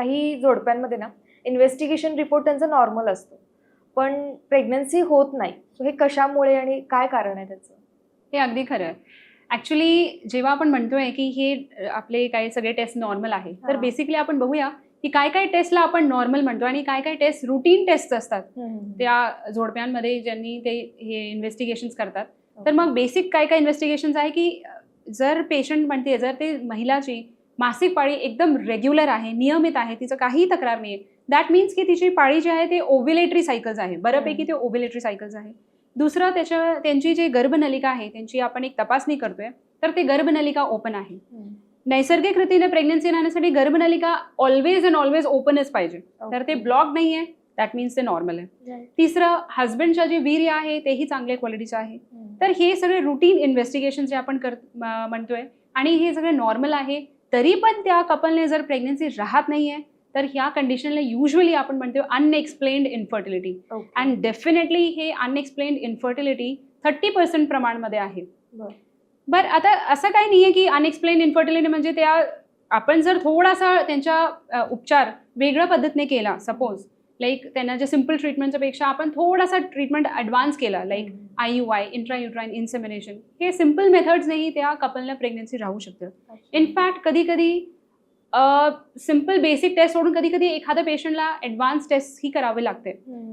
काही जोडप्यांमध्ये ना investigation report त्यांचा नॉर्मल असतो. पण प्रेग्नन्सी होत नाही. So हे कशामुळे आणि काय कारण आहे त्याचं? हे अगदी खरं आहे. ऍक्च्युली जेव्हा आपण म्हणतोय की हे आपले काही सगळे टेस्ट नॉर्मल आहे तर. बेसिकली आपण बघूया की काय काय टेस्टला आपण नॉर्मल म्हणतो आणि काय काय टेस्ट रुटीन टेस्ट असतात. त्या जोडप्यांमध्ये ज्यांनी ते हे इन्व्हेस्टिगेशन्स करतात. तर मग बेसिक काय काय इन्व्हेस्टिगेशन्स आहे की जर पेशंट म्हणते जर ते महिलाची मासिक पाळी एकदम रेग्युलर आहे नियमित आहे तिचं काहीही तक्रार नाही आहे दॅट मीन्स की तिची पाळी जी आहे ते ओव्हिलेटरी सायकल्स आहे. बऱ्यापैकी ते ओव्हिलेटरी सायकल्स आहे. दुसरं त्याच्या त्यांची जी गर्भनलिका आहे त्यांची आपण एक तपासणी करतोय तर ते गर्भनलिका ओपन आहे. नैसर्गिक रीतीने प्रेग्नन्सी राहण्यासाठी गर्भनलिका ऑलवेज अँड ऑलवेज ओपनच पाहिजे. तर ते ब्लॉक नाही आहे दॅट मीन्स ते नॉर्मल आहे. तिसरं हस्बंडच्या जे वीर्य आहे तेही चांगल्या क्वालिटीचं आहे. तर हे सगळे रुटीन इन्व्हेस्टिगेशन जे आपण कर म्हणतोय आणि हे सगळे नॉर्मल आहे तरी पण त्या कपलने जर प्रेग्नन्सी राहत नाहीये तर ह्या कंडिशनला युजली आपण म्हणतो अनएक्सप्लेन्ड इन्फर्टिलिटी अँड डेफिनेटली हे अनएक्सप्लेन्ड इन्फर्टिलिटी थर्टी पर्सेंट प्रमाणमध्ये आहे. बरं. आता असं काही नाही आहे की अनएक्सप्लेन्ड इन्फर्टिलिटी म्हणजे त्या आपण जर थोडासा त्यांच्या उपचार वेगळ्या पद्धतीने केला सपोज लाईक त्यांना जे सिंपल ट्रीटमेंटच्या पेक्षा आपण थोडासा ट्रीटमेंट ॲडव्हान्स केला like I U I intrauterine insemination हे सिंपल मेथड्सनेही त्या कपलला प्रेग्नन्सी राहू शकतं. इनफॅक्ट कधी कधी सिंपल बेसिक टेस्ट सोडून कधी कधी एखाद्या पेशंटला ॲडव्हान्स टेस्ट ही करावी लागते.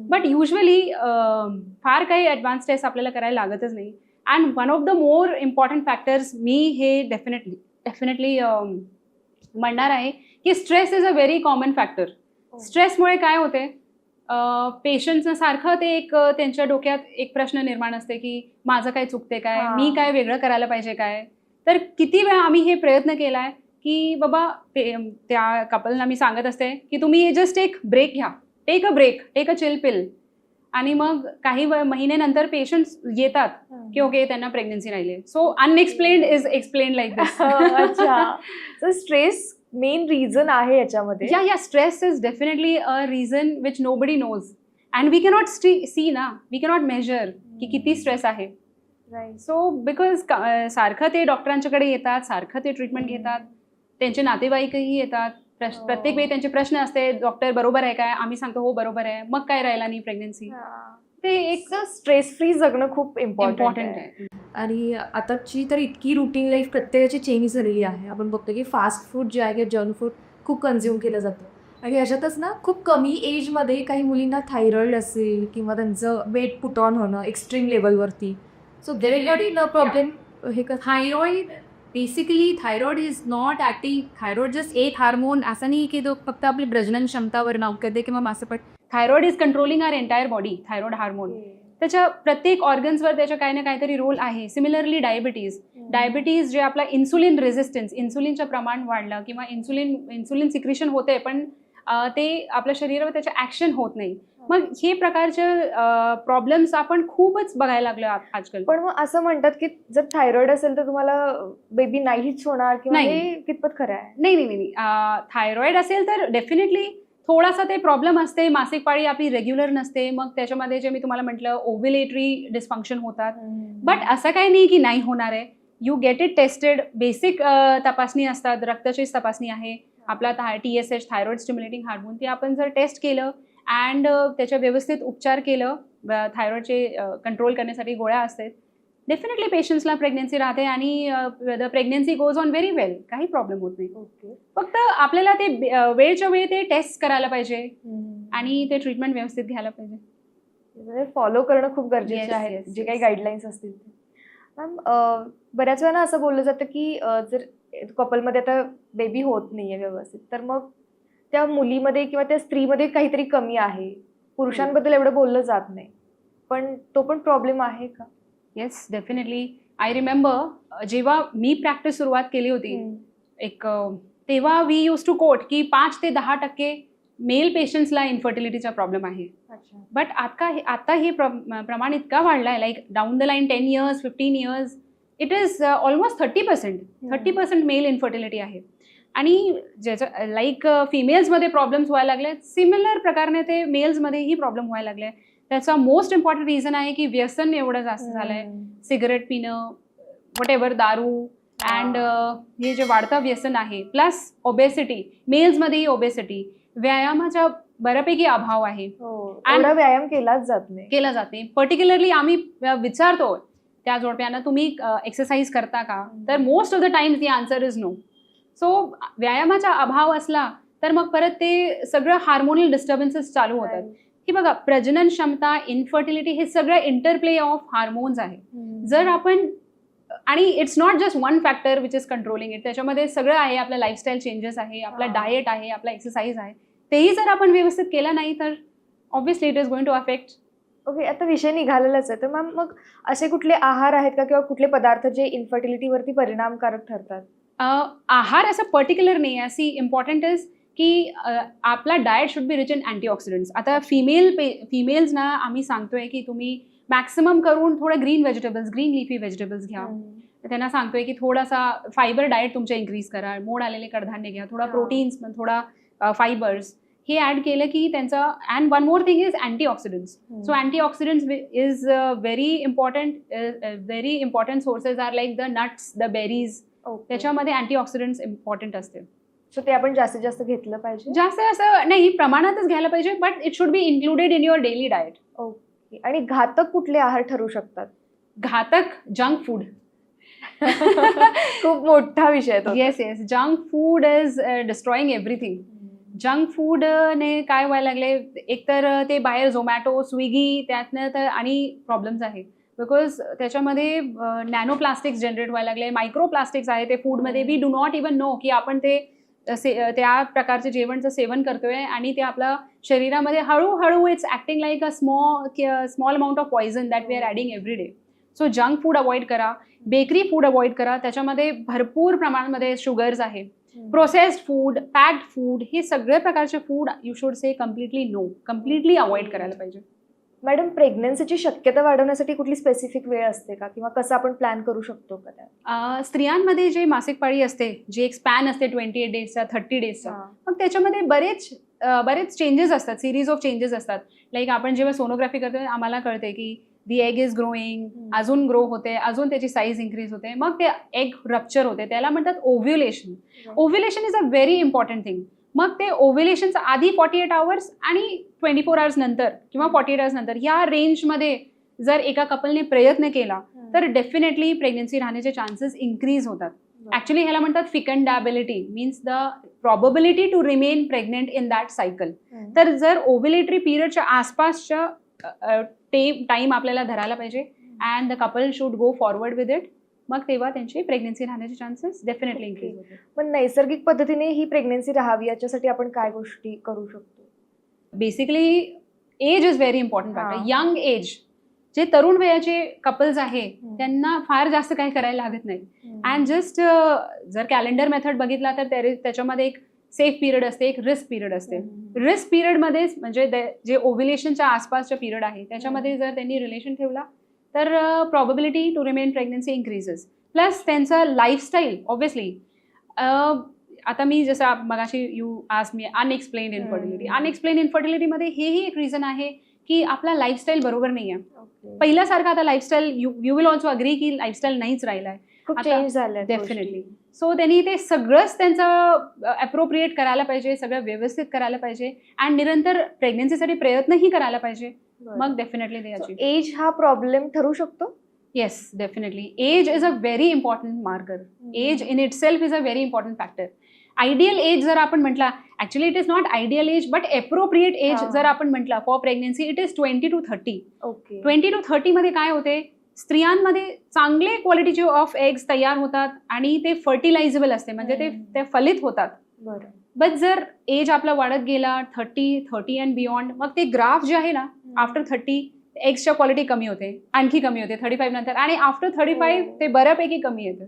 बट युजली फार काही ॲडव्हान्स टेस्ट आपल्याला करायला लागतच नाही. And one of the more important factors मी हे डेफिनेटली डेफिनेटली म्हणणार आहे की stress is a very common factor स्ट्रेसमुळे काय होते? पेशंटचं सारखं ते एक त्यांच्या डोक्यात एक प्रश्न निर्माण असते की माझं काय चुकते काय? हा. मी काय वेगळं करायला पाहिजे काय? तर किती वेळा आम्ही हे प्रयत्न केलाय की बाबा त्या कपलना मी सांगत असते की तुम्ही जस्ट एक ब्रेक घ्या. Take a break take a chill pill आणि मग काही महिन्यानंतर पेशंट्स येतात की ओके त्यांना प्रेग्नन्सी राहिली so unexplained is explain like this stress main reason आहे याच्यामध्ये. Yeah yeah stress is definitely a reason which nobody knows. And we cannot st- see ना we cannot measure की किती स्ट्रेस आहे. Right. सो बिकॉज सारखं ते डॉक्टरांच्याकडे येतात सारखं ते ट्रीटमेंट घेतात त्यांचे नातेवाईकही येतात प्रश- हो. प्रत्येक वेळी त्यांचे प्रश्न असते डॉक्टर बरोबर आहे काय? आम्ही सांगतो हो बरोबर आहे. मग काय राहिला नाही प्रेग्नन्सी ते एक स्ट्रेस फ्री जगणं खूप इम्पॉर्टंट आहे. आणि आताची तर इतकी रुटीन लाईफ प्रत्येकाची चेंज झालेली आहे. आपण बघतो की फास्ट फूड जे आहे किंवा जंक फूड खूप कन्झ्युम केलं जातं. आणि याच्यातच ना खूप कमी एजमध्ये काही मुलींना थायरॉइड असेल किंवा त्यांचं वेट पुट ऑन होणं एक्स्ट्रीम लेवलवरती सो देर न प्रॉब्लेम हे का thyroid basically thyroid is not acting thyroid just एक हार्मोन असं नाही की तो फक्त आपली प्रजनन क्षमतावर नाव करते किंवा मासपट thyroid is controlling our entire body thyroid hormone त्याच्या प्रत्येक ऑर्गन्सवर त्याच्या काही ना काहीतरी रोल आहे. सिमिलरली डायबिटीज डायबिटीज जे आपला इन्सुलिन रेझिस्टन्स इन्सुलिनचं प्रमाण वाढलं किंवा इन्सुलिन इन्सुलिन सिक्रिशन होते पण ते आपल्या शरीरावर त्याचं ॲक्शन होत नाही. मग हे प्रकारचे प्रॉब्लेम्स आपण खूपच बघायला लागलो आजकाल. पण मग असं म्हणतात की जर थायरॉइड असेल तर तुम्हाला बेबी नाहीच होणार किंवा नाही. कितपत खरं आहे? नाही नाही नाही थायरॉइड असेल तर डेफिनेटली थोडासा ते प्रॉब्लेम असते. मासिक पाळी आपली रेग्युलर नसते. मग त्याच्यामध्ये जे मी तुम्हाला म्हटलं ओव्हिलेटरी डिस्फंक्शन होतात. बट असं काही नाही की नाही होणार आहे. You get it tested basic तपासणी असतात. रक्ताचीच तपासणी आहे. आपला T S H thyroid stimulating hormone ते आपण जर टेस्ट केलं अँड त्याच्या व्यवस्थित उपचार केलं थायरॉइडचे कंट्रोल करण्यासाठी गोळ्या असतात डेफिनेटली पेशंट्सला प्रेग्नन्सी राहते आणि the pregnancy goes on very well काही प्रॉब्लेम होत नाही. ओके फक्त आपल्याला ते वेळच्या वेळी ते टेस्ट करायला पाहिजे आणि ते ट्रीटमेंट व्यवस्थित घ्यायला पाहिजे. फॉलो करणं खूप गरजेचे आहे. जे काही. गाईडलाईन्स असतील ते. मॅम बऱ्याच वेळा असं बोललं जातं की जर कपलमध्ये आता बेबी होत नाहीये व्यवस्थित तर मग त्या मुलीमध्ये किंवा त्या स्त्रीमध्ये काहीतरी कमी आहे. पुरुषांबद्दल एवढं बोललं जात नाही. पण तो पण प्रॉब्लेम आहे का? येस डेफिनेटली आय रिमेंबर जेव्हा मी प्रॅक्टिस सुरुवात केली होती एक तेव्हा वी यूज टू कोट की पाच ते दहा टक्के मेल पेशंट्सला इन्फर्टिलिटीचा प्रॉब्लेम आहे. बट आता हे आता हे प्र- प्रमाण इतका वाढला आहे like down the line ten years fifteen years it is almost thirty percent thirty percent male infertility आहे. आणि ज्याच्या लाईक फिमेल्समध्ये प्रॉब्लेम्स व्हायला लागले सिमिलर प्रकारने ते मेल्समध्येही प्रॉब्लेम व्हायला लागले त्याचा मोस्ट इम्पॉर्टंट रिझन आहे की व्यसन एवढं जास्त झालं आहे सिगरेट पिणं वट एव्हर दारू अँड हे. जे वाढतं व्यसन आहे प्लस ओबेसिटी मेल्समध्येही ओबेसिटी व्यायामाचा बऱ्यापैकी अभाव आहे. हो And- एवढा व्यायाम केलाच जात नाही. केला जाते पर्टिक्युलरली आम्ही विचारतो त्या जोडप्यांना तुम्ही एक्सरसाइज करता का? तर most of the times the answer is no so व्यायामाचा अभाव असला तर मग परत ते सगळं हार्मोनल डिस्टर्बन्सेस चालू होतात. की बघा प्रजनन क्षमता इन्फर्टिलिटी हे सगळं इंटरप्ले ऑफ हार्मोन्स आहे. जर आपण आणि it's not just one factor which is controlling it त्याच्यामध्ये सगळं आहे आपलं लाईफस्टाईल चेंजेस आहे आपला. डाएट आहे आपला एक्सरसाइज आहे. तेही जर आपण व्यवस्थित केलं नाही तर obviously it is going to affect okay आता विषय निघालेलाच आहे. तर मॅम मग असे कुठले आहार आहेत का किंवा कुठले पदार्थ जे इन्फर्टिलिटीवरती परिणामकारक ठरतात? आहार असं पर्टिक्युलर नाही आहे. सी इम्पॉर्टंट इज की आपला diet should be rich in antioxidants आता फिमेल पे फिमेल्सना आम्ही सांगतोय की तुम्ही मॅक्सिमम करून थोडं green vegetables green leafy vegetables घ्या. त्यांना सांगतोय की थोडासा फायबर डाएट तुमच्या इन्क्रीज करा. मोड आलेले कडधान्य घ्या. थोडा. प्रोटीन्स थोडा फायबर्स हे ॲड केलं की त्यांचा and one more thing is antioxidants so antioxidants is very important very important sources are like the nuts the berries त्याच्यामध्ये अँटीऑक्सिडंट्स इम्पॉर्टंट असते सो ते आपण जास्तीत जास्त घेतलं पाहिजे? जास्त असं नाही प्रमाणातच घ्यायला पाहिजे but it should be included in your daily diet okay आणि घातक कुठले आहार ठरू शकतात? घातक जंक फूड खूप मोठा विषय आहे तो. Yes yes junk food is destroying everything junk food ने काय व्हायला लागले? एकतर ते बाहेर झोमॅटो स्विगी त्यातनं तर आणि प्रॉब्लेम्स आहे. बिकॉज त्याच्यामध्ये नॅनो प्लास्टिक्स जनरेट व्हायला लागले मायक्रो प्लास्टिक्स आहे ते फूडमध्ये we do not even know की आपण ते से त्या प्रकारचे जेवणचं सेवन करतोय आणि ते आपल्या शरीरामध्ये हळूहळू it's acting like a small small amount of poison that we are adding every day so junk food avoid करा. बेकरी फूड अवॉइड करा. त्याच्यामध्ये भरपूर प्रमाणामध्ये शुगर्स आहे. प्रोसेस्ड फूड पॅक्ड फूड हे सगळे प्रकारचे food you should say completely no completely avoid करायला पाहिजे. मॅडम प्रेग्नन्सीची शक्यता वाढवण्यासाठी कुठली स्पेसिफिक वेळ असते का? किंवा कसं आपण प्लॅन करू शकतो का अं, स्त्रियांमध्ये जे मासिक पाळी असते जे एक स्पॅन असते ट्वेंटी एट डेजचा थर्टी डेजचा मग त्याच्यामध्ये बरेच अं, बरेच चेंजेस असतात सिरीज ऑफ चेंजेस असतात. लाईक आपण जेव्हा सोनोग्राफी करतो आम्हाला कळते की दी एग इज ग्रोईंग. अजून ग्रो होते अजून त्याची साईज इन्क्रीज होते मग ते एग रप्चर होते त्याला म्हणतात ovulation ovulation is a very important thing मग ते ओव्ह्युलेशनचं आधी फॉर्टी एट आवर्स आणि ट्वेंटी फोर आवर्स नंतर किंवा फॉर्टी एट आवर्स नंतर या रेंजमध्ये जर एका कपलने प्रयत्न केला तर डेफिनेटली प्रेग्नन्सी राहण्याचे चान्सेस इन्क्रीज होतात. ऍक्च्युली ह्याला म्हणतात fecundability means the probability to remain pregnant in that cycle तर जर ओव्हिलेटरी पिरियडच्या आसपासच्या टाइम आपल्याला धरायला पाहिजे and the couple should go forward with it मग तेव्हा त्यांची प्रेग्नन्सी राहण्याचे चान्सेस डेफिनेटली. इन्क्रीज होते पण नैसर्गिक पद्धतीने ही प्रेग्नन्सी राहावी याच्यासाठी आपण काय गोष्टी करू शकतो? Basically age is very important. Factor young age जे तरुण वयाचे कपल्स आहे. त्यांना फार जास्त काही करायला लागत नाही. अँड जस्ट जर कॅलेंडर मेथड बघितला तर त्याच्यामध्ये एक सेफ पिरियड असते एक रिस्क पिरियड असते. रिस्क पिरियडमध्येच म्हणजे जे ओव्हिलेशनच्या आसपासच्या पिरियड आहे त्याच्यामध्ये जर त्यांनी रिलेशन ठेवला तर probability to remain pregnancy increases plus त्यांचं लाईफस्टाईल ऑब्विसली आता मी जसं मगाशी यू आज मी अनएक्सप्लेन इन्फर्टिलिटी. अनएक्सप्लेन इन्फर्टिलिटीमध्ये हेही एक रिझन आहे की आपला लाईफस्टाईल बरोबर नाही आहे. पहिल्यासारखं आता lifestyle you you will also agree की लाईफस्टाईल नाहीच राहिला आहे Definitely. सो त्यांनी ते सगळंच त्यांचं अप्रोप्रिएट करायला पाहिजे सगळं व्यवस्थित करायला पाहिजे अँड निरंतर प्रेग्नन्सीसाठी प्रयत्नही करायला पाहिजे. मग डेफिनेटली एज हा प्रॉब्लेम ठरू शकतो? Yes definitely age is a very important marker age in itself is a very important factor ideal age जर आपण म्हटला actually it is not ideal age but appropriate age. जर आपण म्हटलं for pregnancy it is twenty to thirty okay twenty to थर्टीमध्ये काय होते? स्त्रियांमध्ये चांगले क्वालिटीचे ऑफ एग्स तयार होतात आणि ते फर्टिलायझेबल असते म्हणजे ते. ते फलित होतात. बट जर एज आपला वाढत गेला थर्टी थर्टी अँड बियॉन्ड मग ते ग्राफ जे आहे ना आफ्टर थर्टी एग्सच्या क्वालिटी कमी होते आणखी कमी होते थर्टी फाईव्ह नंतर. आणि आफ्टर थर्टी फाईव्ह. ते बऱ्यापैकी कमी येतं.